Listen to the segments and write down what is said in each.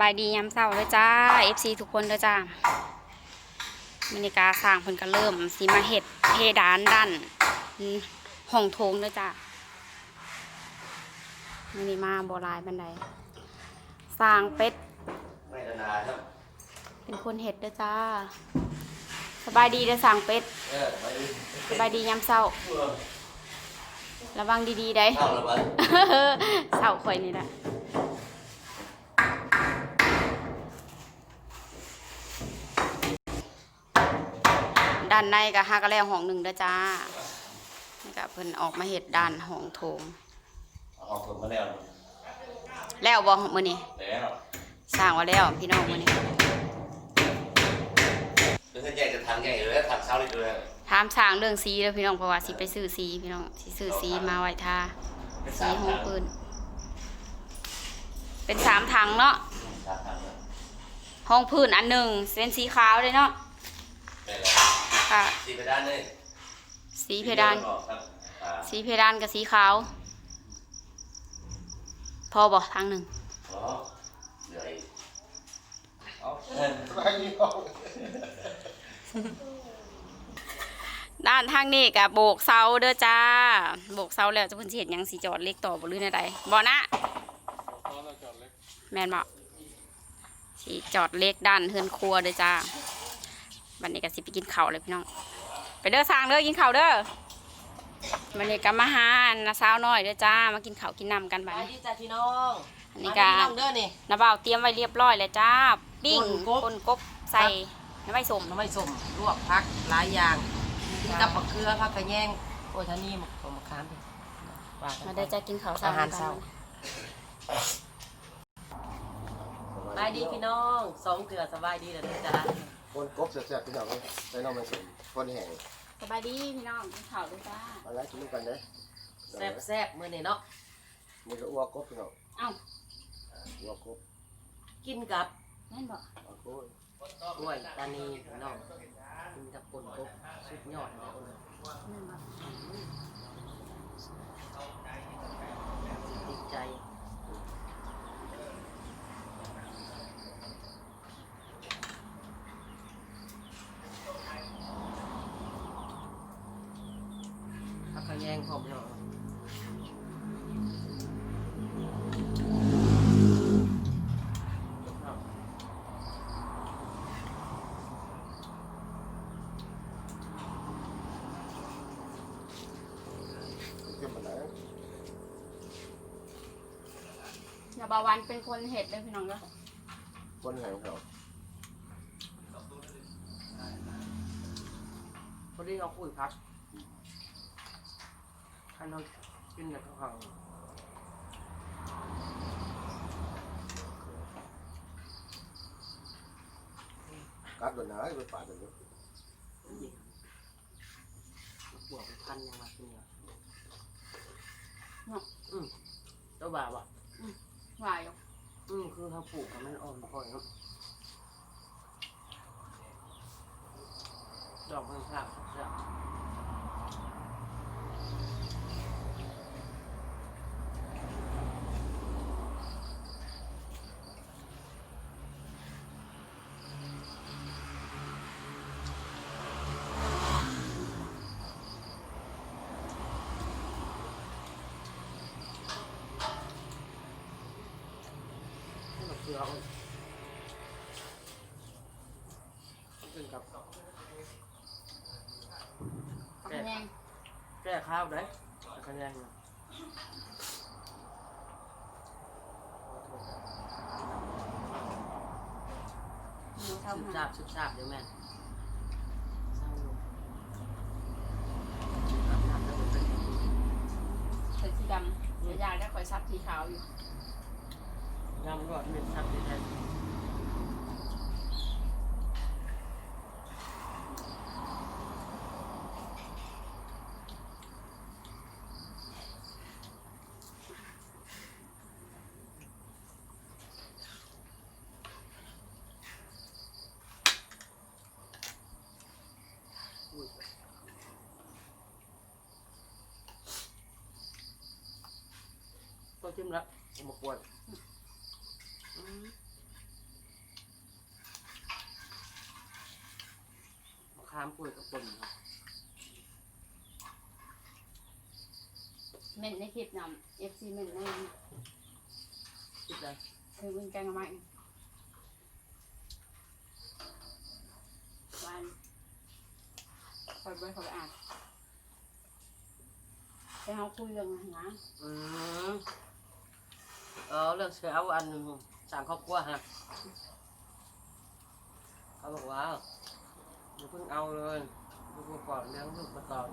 บายดียามเช้าเลยจ้า FC ทุกคนเลยจ้ามินิกาสร้างเพิ่นก็เริ่มสิมาเฮ็ดเพดานด้านห้องโถงเลยจ้ามินิมาบ่หลายบันไดสร้างเป็ดไม่นานครับเป็นคนเฮ็ดเด้อจ้า สบายดีเด้อสร้างเป็ดเออไปดิสบายดียามเช้าระวังดีๆได้เข้าแล้วมั้ยเช้าข่อยนี่แหละ ด้านในก็หากระแล้วห้องหนึ่งเด้อจ้านี่ก็เพิ่นออกมาเฮ็ดด้านห้องโถงออกผมมาแล้วแล้วบ่มื้อนี้แล้วสร้างไว่าแล้วพี่น้องมื้อนี้เดี๋ยวถ้าแยกจะทางใหญ่เลยทางเช้าเลยด้วยถามสร้างเรื่องสีเด้อพี่น้องเพราะว่าสิไปซื้อสีพี่น้องสิซื้อสีมาไว้ทาสีห้องปืนเป็นสามถังเนาะสามทางเลยห้องพื้นอันหนึ่งเป็นสีขาวเลยเนาะได้แล้ว ค่ะสีไปด้านนี่สีเพดานครับอ่าสีเพดานกับสีขาว พอบอกทางหนึ่ง อ๋อเหนื่อยเอาด้านทางนี้กับโบกเสาเด้อจ้า โบกเสาแล้วจะเพิ่นสิเห็นยังสีจอดเล็กต่อบ่หรือในใดบ่นะแม่นบ่สีจอดเล็กด้านเฮือนครัวเด้อจ้า วันนี้ก็สิไปกินข้าวเลยพี่น้อง ไปเด้อสร้างเด้อกินข้าวเด้อวันนี้ก็มาหาน้าสาวน้อยเด้อจ้า มากินข้าวกินน้ำกันไปบัดนี้ดีจ้าพี่น้องอันนี้มาก็พี่น้องเด้อนี่น้าบ่าวเตรียมไว้เรียบร้อยแล้วจ้า ปิ้งป่นกบ ปนกบใส่น้ำใบสม น้ำไม่ส้มลวกพักหลายอย่างกินกับมะเขือผักกระแยงโอ้ยท่านี่มะขามมะขามพี่ว่ากันมาได้จะกินข้าวอาหารเช้ากันสบายดีพี่น้องสองเถื่อสบายดีเด้อจ้า คนกบแซ่บๆพี่น้องเลยใส่น้องมันสมคนแห้งสบายดีพี่น้องกินข้าวด้วยจ้ามาแล้วกินกันเด้อแซ่บแซ่บมื้อนี้เนาะนี่ก็อ้วกกบพี่น้องเอ้าอ้วกกบกินกับแม่นบอกอ้วกกบกล้วยตานีพี่น้องกินกับปนกบสุดยอดเลยแม่นบอกติดใจผักกระแยงห อมพี่น้องเก็บมาไหนอย่าบาวันเป็นคนเห็ดเลยพี่น้องเด้อคนแห้งพี่น้องพอดีเราคุยพัก ให้เรากินกับข้าวกัดโดนน้ำไปปาดกันด้วยดีบวกพันยังมากินเนี่ยเนาะอืมตัวบ่าวอะว่าอยู่อืมคือเขาปลูกมันอ่อนค่อยครับดอกมันสากสาก เกลืออ่อนกินกับแนนแก้ข้าวได้คะแนนะสืบหาซาบสุบซาบเดี๋ยวแม่ใส่สีดำเดี๋ยวยายได้คอยซับสีขาวอยู่ งามก็เป็นซับที่แท้ก็จิ้มแล้วมากวนามกล้วยกับปนครับเม่นในคลิปนำเอฟซีเม่นในคิดเลยคือวิ่งแกงมาไม่วันคอยเบอคอยอ่านแต่เอาคุยเรื่องอะไรนะอืมเออเรื่องเสือเอาอันนึ่งสั่งครอบครัวฮะเขาบอกว่า อย่าเพิ่งเอาเลยลูกมาก่อนเลี้ยงลูกมาก่อน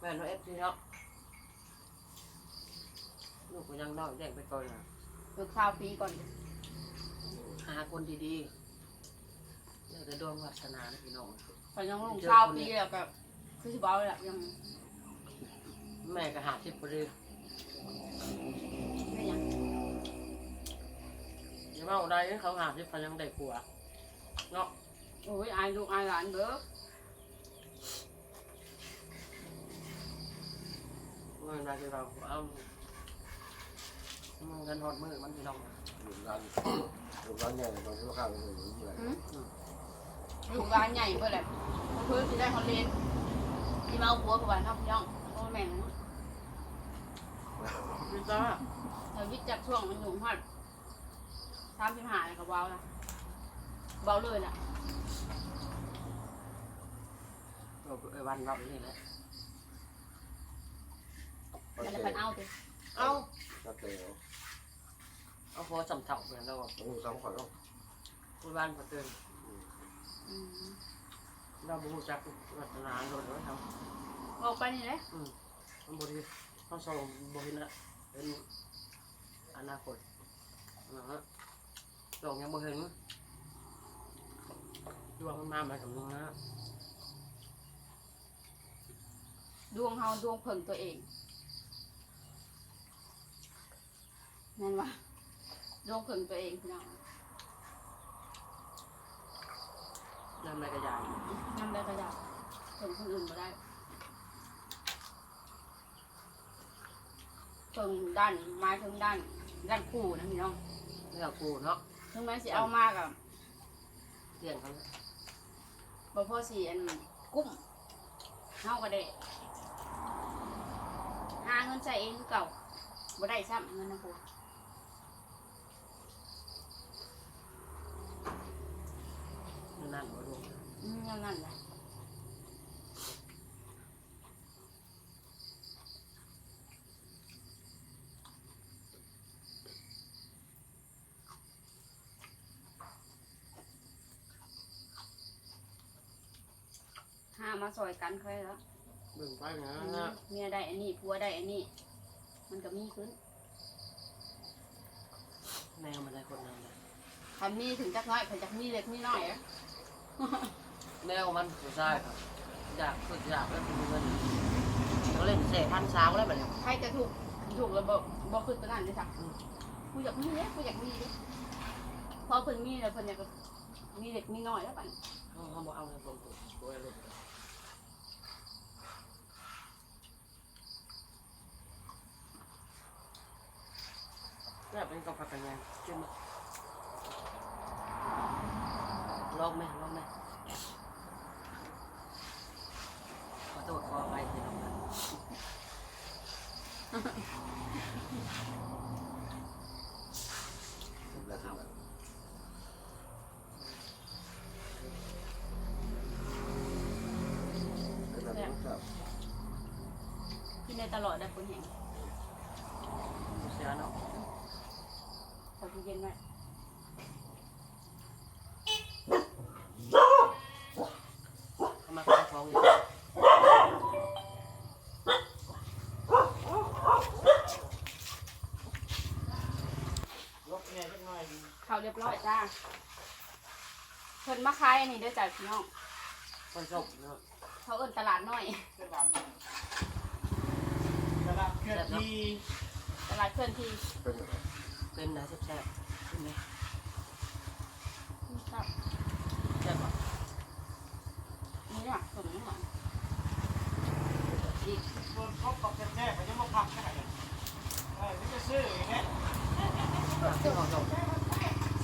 แม่น้องเอฟซีเนาะลูกก็ยังน้อยแยกไปก่อนนะฝึกข้าวปีก่อนหาคนดีๆเดี๋ยวจะดวงวาสนานะพี่น้อง พอยังลงข้าวปีแล้วก็คือสิบเอาเลยอะยังแม่ก็หาทิพย์พอดีไม่ยัง อย่ามาเอาได้เขาหาทิพย์เขายังได้ผัว เนาะโอ้ยอายลูกอายหลานเด้อเงินได้ที่เราเอามันกันหอดมือมันพี่น้องหลุมร้านหลุมร้านใหญ่ตอนที่เราข้าวไปเลยนี่อะไรหืม ลูกร้านใหญ่เพื่อแหละเพื่อที่ได้คอนเทนต์ที่มาเอาผัวกับบ้านครับพี่น้องโอ้แม่นนะพี่จ้าเรายึดจากช่วงมันอยู่ฮอดสามสิบห้าเลยก็เบาละ เบาเลยล่ะเราไอ้วันเราไปนี่แหละก็แต่เตะละพันเอาสิเอาก็เตะเอาพอสำเถาเหมือนเรามันอยู่ซ้ำขอต้องคุยบ้านพอเตือนอืมเราบูจักวัฒนาโดนไว้ทออกไปนี่เลยำอืมมันบริเขาส่งบริณะเป็นอนาคตนะฮะส่งยังบ่เห็น ดวงมันมาแบบนี้นะดวงเฮาดวงเพิ่งตัวเองนั่นวะดวงเพิ่งตัวเองพี่น้องนั่นไม่กระยายนั่นได้ก็ได้เพิ่งคนอื่นมาได้เพิ่งด้านไม้ถึงด้านด้านคู่นะพี่น้องเรื่องกูเนาะถึงแม้สิเอามากอะ เรื่องเขาเนี่ย บ่พอสิอันกุ้มเฮาก็ได้หาเงินใช้เองคือเก่าบ่ได้ซ้ำเงินนะพูนั่นบ่ดวงอืมนั่นนั่นแหละ มาซอยกันเคยแล้วเบิ่งไปนะเมียได้อันนี้ผัวได้อันนี้ มันก็มีขึ้นแมวมันได้คนนั้นเลยคันมีถึงจักน้อยถึงจักมีเล็กมีน้อยอะแมวมันผู้ชายครับอยากฝึกอยากแล้วเป็นเงินเขาเล่นเสพพันสาวแล้วแบบนี้ใครจะถูกถูกระเบิดบ่ขึ้นตัวนั้นเลยจ้ะกูอยากมีเนี่ยกูอยากมีเนี่ยพอเพิ่นมีแล้วเพิ่นอยากมีเล็กมีน้อยแล้วปันเขาเขาบอกเอาเงินผมตัว เล็กแบบเป็นกาแฟกันยังจิ้มลองไหมลองไหมขอโทษขออภัยที่ทำงานแล้วสิแล้วแล้วครับกินได้ตลอดได้คนแห่ง เสียเนาะ ขอกินเย็นไว้ เขามาเข้าท้องอยู่เขาเรียบร้อยจ้าเพิ่นมาขายอันนี้เด้อจ้ะพี่น้อง คนชมเนาะเขาเอิ้นตลาดน้อยตลาดเคลื่อนที่ตลาดเคลื่อนที่เป็นยังไงเป็นนะแซ่บๆเป็นไหม ครับ ซื้ออย่างเงี้ยที่ของชม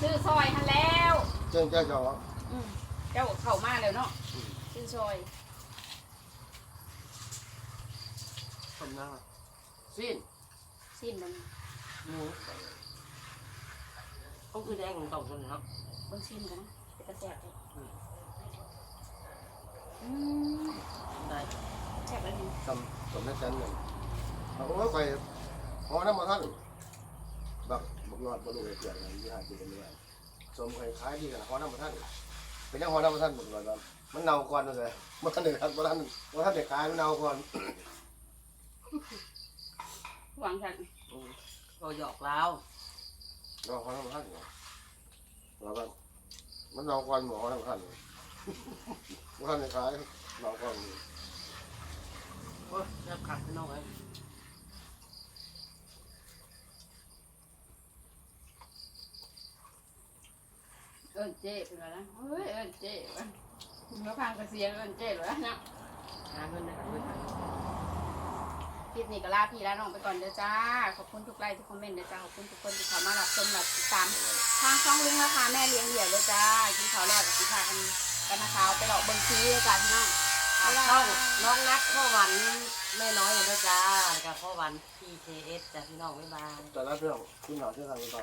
ซื้อซอยหันแล้ว เจ้าเจ้าจออืมเจ้าเข้ามาแล้วเนาะซื้อซอยสมน้ำสิ้นสิ้นมันหมูก็คือแดงของสองคนนครับบิ่งสิ้นกันนะเป็นกระแสบเลย ได้แซ่บเลยนี่ทำสมนักจันหนึ่งเอาว่าไปพอน้ำมาท่านบักบักยอดบักลูกเกียรติกันที่หากินกันด้วยสมคยขายๆดีกันพอน้ำมาท่านเป็นยังพอน้ำมาท่านหมดเลยมันเน่าก่อนเลยมันท่านหนึ่งท่านมันท่านมันท่านเด็กขายมันเน่าก่อนหวังฉันก็หยอกแล้วเราพอน้ำมาท่านเราก็มันเน่าก่อนหมอน้ำมาท่าน มันท่านขายเน่าก่อนโอ้ยแซ่บขัดพี่น้องเลยเอิ้นเจ๊เป็นไรนะเฮ้ยเอิ้นเจ๊วะเมื่อพังกระเสียงเอิ้นเจ๊เลยนะหาเงินได้เงินคลิปนี้ก็ลาพี่ลาน้องไปก่อนเด้อจ้า ขอบคุณทุกไลค์ทุกคอมเมนต์เด้อจ้า ขอบคุณทุกคนที่เข้ามารับชมรับติดตามทางช่องลุงราคาแม่เลี้ยงเดี่ยวเด้อจ้ากินข้าวแล้วกับกินข้าวกัน กันนะคะไปหลอกเบิ่งซีเลยจ้าพี่น้องช่องน้องนัดข้อวันแม่น้อยเลยนะจ้าแล้วก็ข้อวัน PKS จ้ะพี่น้องบ๊ายบาย แต่ละเรื่องขึ้นหนาเชื่อทางกันไป